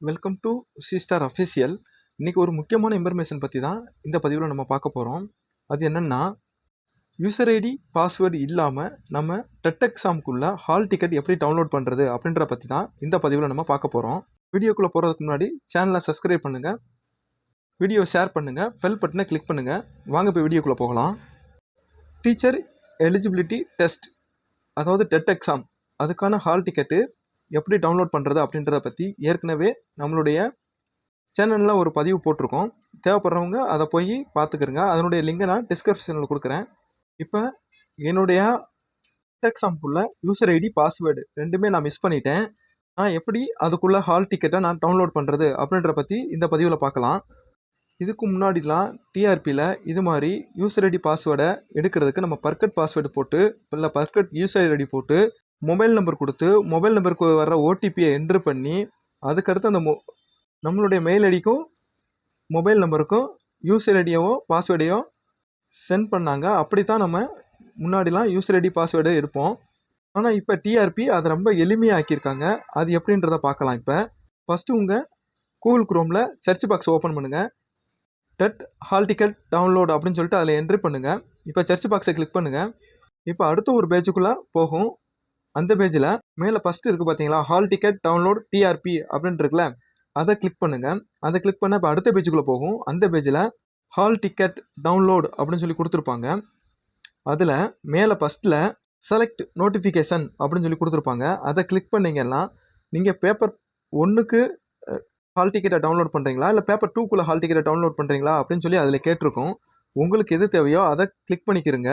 Welcome to C star official இன்றைக்கி ஒரு முக்கியமான இன்ஃபர்மேஷன் பற்றி தான் இந்த பதிவில் நம்ம பார்க்க போகிறோம் அது என்னென்னா யூசர் ஐடி பாஸ்வேர்டு இல்லாமல் நம்ம டெட் எக்ஸாமுக்குள்ளே ஹால் டிக்கெட் எப்படி டவுன்லோட் பண்ணுறது அப்படின்ற பற்றி தான் இந்த பதிவில் நம்ம பார்க்க போகிறோம் வீடியோக்குள்ளே போகிறதுக்கு முன்னாடி சேனலை சப்ஸ்கிரைப் பண்ணுங்கள் வீடியோ ஷேர் பண்ணுங்கள் பெல் பட்டனை கிளிக் பண்ணுங்கள் வாங்க போய் வீடியோக்குள்ளே போகலாம். டீச்சர் எலிஜிபிலிட்டி டெஸ்ட் அதாவது டெட் எக்ஸாம் அதுக்கான ஹால் டிக்கெட்டு எப்படி டவுன்லோட் பண்ணுறது அப்படின்றத பற்றி ஏற்கனவே நம்மளுடைய சேனலில் ஒரு பதிவு போட்டிருக்கோம். தேவைப்படுறவங்க அதை போய் பார்த்துக்கிறங்க அதனுடைய லிங்கை நான் டிஸ்கிரிப்ஷனில் கொடுக்குறேன். இப்போ என்னுடைய எக்ஸாம்க்குள்ளே யூசர் ஐடி பாஸ்வேர்டு ரெண்டுமே நான் மிஸ் பண்ணிட்டேன். நான் எப்படி அதுக்குள்ளே ஹால் டிக்கெட்டை நான் டவுன்லோட் பண்ணுறது அப்படின்ற பற்றி இந்த பதிவில் பார்க்கலாம். இதுக்கு முன்னாடிலாம் டிஆர்பியில் இது மாதிரி யூசர் ஐடி பாஸ்வேர்டை எடுக்கிறதுக்கு நம்ம பர்கட் பாஸ்வேர்டு போட்டு இல்லை பர்கட் யூசர் ஐடி போட்டு மொபைல் நம்பர் கொடுத்து மொபைல் நம்பருக்கு வர்ற ஓடிபியை என்ட்ரு பண்ணி அதுக்கடுத்து அந்த மொ நம்மளுடைய மெயில் ஐடிக்கும் மொபைல் நம்பருக்கும் யூசர் ஐடியவோ பாஸ்வேர்டையோ சென்ட் பண்ணாங்க. அப்படி தான் நம்ம முன்னாடிலாம் யூசர் ஐடி பாஸ்வேர்டு எடுப்போம். ஆனால் இப்போ டிஆர்பி அதை ரொம்ப எளிமையாக ஆக்கியிருக்காங்க அது எப்படின்றத பார்க்கலாம் இப்போ. ஃபஸ்ட்டு உங்கள் கூகுள் குரோமில் சர்ச் பாக்ஸ் ஓப்பன் பண்ணுங்கள் டெட் ஹால் டிக்கெட் டவுன்லோட் அப்படின்னு சொல்லிட்டு அதில் என்ட்ரி பண்ணுங்கள் இப்போ சர்ச் பாக்ஸை கிளிக் பண்ணுங்கள் இப்போ அடுத்த ஒரு பேஜுக்குள்ளே போகும். அந்த பேஜில் மேலே ஃபஸ்ட்டு இருக்குது பார்த்தீங்களா ஹால் டிக்கெட் டவுன்லோட் டிஆர்பி அப்படின்னு இருக்குல்ல? அதை கிளிக் பண்ணுங்கள் அதை கிளிக் பண்ண இப்போ அடுத்த பேஜுக்குள்ளே போகும். அந்த பேஜில் ஹால் டிக்கெட் டவுன்லோட் அப்படின்னு சொல்லி கொடுத்துருப்பாங்க. அதில் மேலே ஃபஸ்ட்டில் செலக்ட் நோட்டிஃபிகேஷன் அப்படின்னு சொல்லி கொடுத்துருப்பாங்க. அதை கிளிக் பண்ணிங்கன்னா நீங்கள் பேப்பர் ஒன்றுக்கு ஹால் டிக்கெட்டை டவுன்லோட் பண்ணுறீங்களா இல்லை பேப்பர் டூக்குள்ளே ஹால் டிக்கெட்டை டவுன்லோட் பண்ணுறீங்களா அப்படின்னு சொல்லி அதில் கேட்டிருக்கோம். உங்களுக்கு எது தேவையோ அதை கிளிக் பண்ணிக்கிறங்க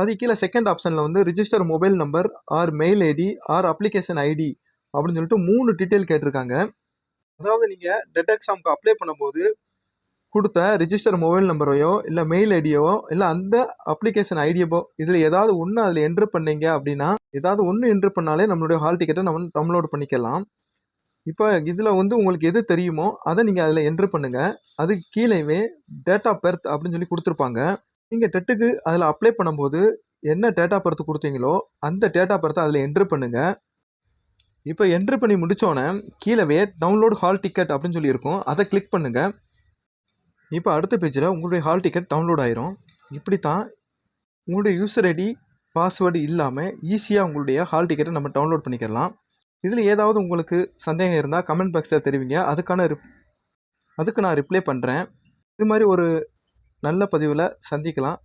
அது கீழே செகண்ட் ஆப்ஷனில் வந்து register mobile number or mail ID or application ID அப்படின்னு சொல்லிட்டு மூணு டீட்டெயில் கேட்டிருக்காங்க. அதாவது நீங்கள் டெட் எக்ஸாமுக்கு அப்ளை பண்ணும்போது கொடுத்த ரிஜிஸ்டர் மொபைல் நம்பரையோ இல்லை மெயில் ஐடியோ இல்லை அந்த அப்ளிகேஷன் ஐடியோவோ இதில் ஏதாவது ஒன்று அதில் என்ட்ரு பண்ணீங்க அப்படின்னா ஏதாவது ஒன்று என்ட்ரு பண்ணாலே நம்மளுடைய ஹால் டிக்கெட்டை நம்ம டவுன்லோட் பண்ணிக்கலாம். இப்போ இதில் வந்து உங்களுக்கு எது தெரியுமோ அதை நீங்கள் அதில் என்ட்ரு பண்ணுங்கள் அது கீழேவே டேட் ஆஃப் பர்த் அப்படின்னு சொல்லி கொடுத்துருப்பாங்க. நீங்கள் டெட்டுக்கு அதில் அப்ளை பண்ணும்போது என்ன டேட்டா ஆஃப் பர்த் கொடுத்தீங்களோ அந்த டேட்டா பர்த்தை அதில் என்ட்ரு பண்ணுங்கள் இப்போ என்ட்ரு பண்ணி முடித்தோன்னே கீழவே டவுன்லோட் ஹால் டிக்கெட் அப்படின்னு சொல்லியிருக்கும் அதை கிளிக் பண்ணுங்கள் இப்போ அடுத்த பேஜில் உங்களுடைய ஹால் டிக்கெட் டவுன்லோட் ஆயிரும். இப்படி தான் உங்களுடைய யூசர் ஐடி பாஸ்வேர்டு இல்லாமல் ஈஸியாக உங்களுடைய ஹால் டிக்கெட்டை நம்ம டவுன்லோட் பண்ணிக்கலாம். இதில் ஏதாவது உங்களுக்கு சந்தேகம் இருந்தால் கமெண்ட் பாக்ஸில் தெரிவிங்க. அதுக்கான ரிப் அதுக்கு நான் ரிப்ளை பண்ணுறேன் இது மாதிரி ஒரு நல்ல பதிவில் சந்திக்கலாம்.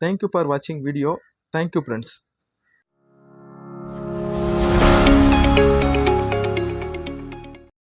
தேங்க்யூ ஃபார் வாட்சிங் வீடியோ தேங்க்யூ ஃப்ரெண்ட்ஸ்